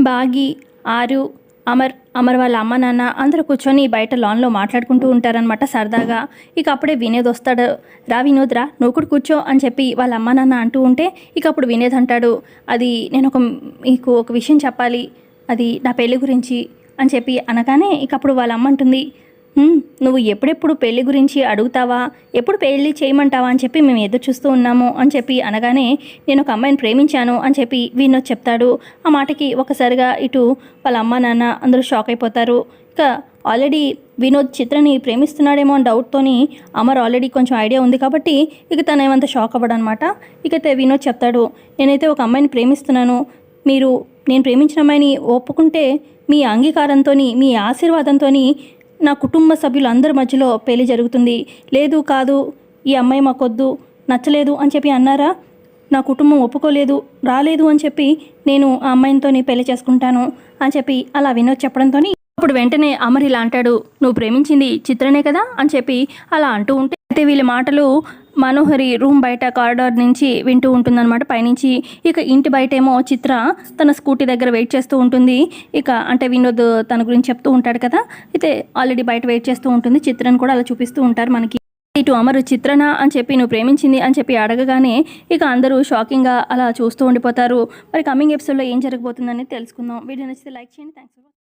బాగి ఆరు అమర్ అమర్ వాళ్ళ అమ్మ నాన్న అందరూ కూర్చొని బయట లాన్లో మాట్లాడుకుంటూ ఉంటారనమాట సరదాగా. ఇక అప్పుడే వినోద్ వస్తాడు. రా వినోద్ రా నువ్వు కూడా కూర్చో అని చెప్పి వాళ్ళ అమ్మ నాన్న అంటూ ఉంటే ఇక అప్పుడు వినోద్ అంటాడు. అది నేను ఒక మీకు ఒక విషయం చెప్పాలి. అది నా పెళ్ళి గురించి అని చెప్పి అనగానే ఇక అప్పుడు వాళ్ళ అమ్మ అంటుంది. నువ్వు ఎప్పుడెప్పుడు పెళ్ళి గురించి అడుగుతావా? ఎప్పుడు పెళ్ళి చేయమంటావా అని చెప్పి మేము ఎదురు చూస్తూ ఉన్నాము అని చెప్పి అనగానే నేను ఒక అమ్మాయిని ప్రేమించాను అని చెప్పి వినోద్ చెప్తాడు. ఆ మాటకి ఒకసారిగా ఇటు వాళ్ళ అమ్మ నాన్న అందరూ షాక్ అయిపోతారు. ఇక ఆల్రెడీ వినోద్ చిత్రని ప్రేమిస్తున్నాడేమో అని డౌట్తోని అమర్ ఆల్రెడీ కొంచెం ఐడియా ఉంది కాబట్టి ఇక తను ఏమంత షాక్ అవ్వడనమాట. ఇక వినోద్ చెప్తాడు నేనైతే ఒక అమ్మాయిని ప్రేమిస్తున్నాను. మీరు నేను ప్రేమించిన అమ్మాయిని ఒప్పుకుంటే మీ అంగీకారంతో మీ ఆశీర్వాదంతో నా కుటుంబ సభ్యులందరి మధ్యలో పెళ్ళి జరుగుతుంది. లేదు కాదు ఈ అమ్మాయి మాకొద్దు నచ్చలేదు అని చెప్పి అన్నారా? నా కుటుంబం ఒప్పుకోలేదు రాలేదు అని చెప్పి నేను ఆ అమ్మాయితో పెళ్ళి చేసుకుంటాను అని చెప్పి అలా వినోద్ చెప్పడంతో అప్పుడు వెంటనే అమర్ ఇలా అంటాడు నువ్వు ప్రేమించింది చిత్రనే కదా? అని చెప్పి అలా అంటూ ఉంటే అయితే వీళ్ళ మాటలు మనోహరి రూమ్ బయట కారిడార్ నుంచి వింటూ ఉంటుందన్నమాట. పైనుంచి ఇక ఇంటి బయట ఏమో చిత్ర తన స్కూటీ దగ్గర వెయిట్ చేస్తూ ఉంటుంది. ఇక అంటే వినోద్ తన గురించి చెప్తూ ఉంటాడు కదా. అయితే ఆల్రెడీ బయట వెయిట్ చేస్తూ ఉంటుంది. చిత్రను కూడా అలా చూపిస్తూ ఉంటారు మనకి. ఇటు అమరు చిత్రన అని చెప్పి నువ్వు ప్రేమించింది అని చెప్పి అడగగానే ఇక అందరూ షాకింగ్గా అలా చూస్తూ ఉండిపోతారు. మరి కమింగ్ ఎపిసోడ్లో ఏం జరగబోతుందని తెలుసుకుందాం. వీడియో నచ్చితే లైక్ చేయండి. థ్యాంక్స్